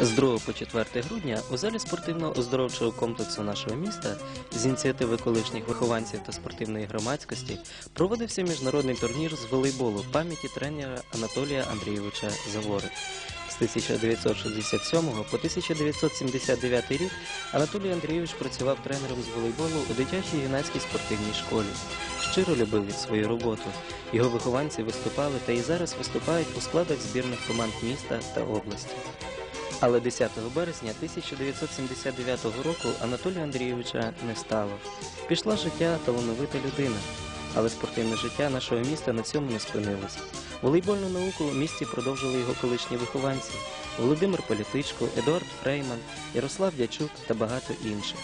З 2 по 4 грудня у залі спортивно-оздоровчого комплексу нашого міста з ініціативи колишніх вихованців та спортивної громадськості проводився міжнародний турнір з волейболу пам'яті тренера Анатолія Андрійовича Завори. З 1967 по 1979 рік Анатолій Андрійович працював тренером з волейболу у дитячій юнацькій спортивній школі. Щиро любив свою роботу. Його вихованці виступали та і зараз виступають у складах збірних команд міста та області. Але 10 березня 1979 року Анатолія Андрійовича не стало. Пішла життя талановита людина. Але спортивне життя нашого міста на цьому не спинилось. Волейбольну науку у місті продовжили його колишні вихованці Володимир Політичко, Едуард Фрейман, Ярослав Дячук та багато інших.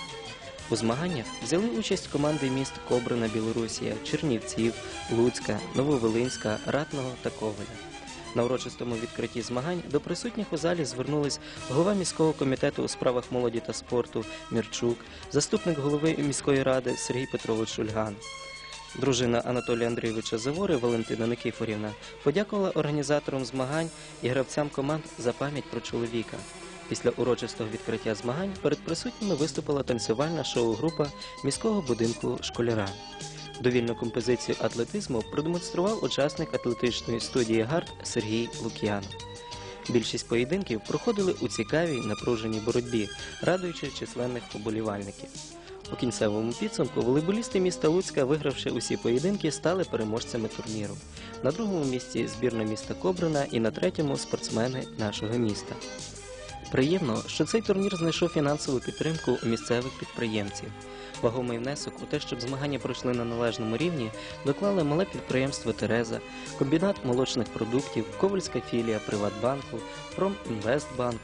У змаганнях взяли участь команди міст Кобрина, Білорусія, Чернівців, Луцька, Нововолинська, Ратного та Коваля. На урочистому відкритті змагань до присутніх у залі звернулись голова міського комітету у справах молоді та спорту Мірчук, заступник голови міської ради Сергій Петрович Шульган. Дружина Анатолія Андрійовича Завори Валентина Никифорівна подякувала організаторам змагань і гравцям команд за пам'ять про чоловіка. Після урочистого відкриття змагань перед присутніми виступила танцювальна шоу-група міського будинку школяра. Довільну композицію атлетизму продемонстрував учасник атлетичної студії ГАРД Сергій Лук'янов. Більшість поєдинків проходили у цікавій напруженій боротьбі, радуючи численних поболівальників. У кінцевому підсумку волейболісти міста Луцька, вигравши усі поєдинки, стали переможцями турніру. На другому місці збірна міста Кобрина і на третьому спортсмени нашого міста. Приємно, що цей турнір знайшов фінансову підтримку місцевих підприємців. Вагомий внесок у те, щоб змагання пройшли на належному рівні, доклали мале підприємство Тереза, комбінат молочних продуктів, Ковальська філія Приватбанку, Промінвестбанк,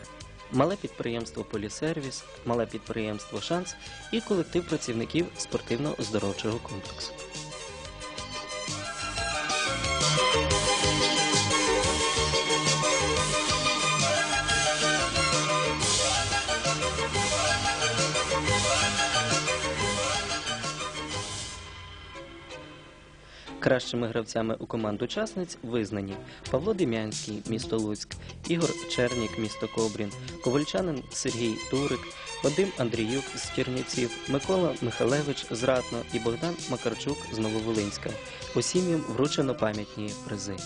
мале підприємство Полісервіс, мале підприємство Шанс і колектив працівників спортивно-оздоровчого комплексу. Кращими гравцями у команд учасниць визнані Павло Дем'янський, місто Луцьк, Ігор Чернік, місто Кобрін, ковальчанин Сергій Турик, Вадим Андріюк з Чернівців, Микола Михалевич з Ратно і Богдан Макарчук з Нововолинська. Усім їм вручено пам'ятні призи.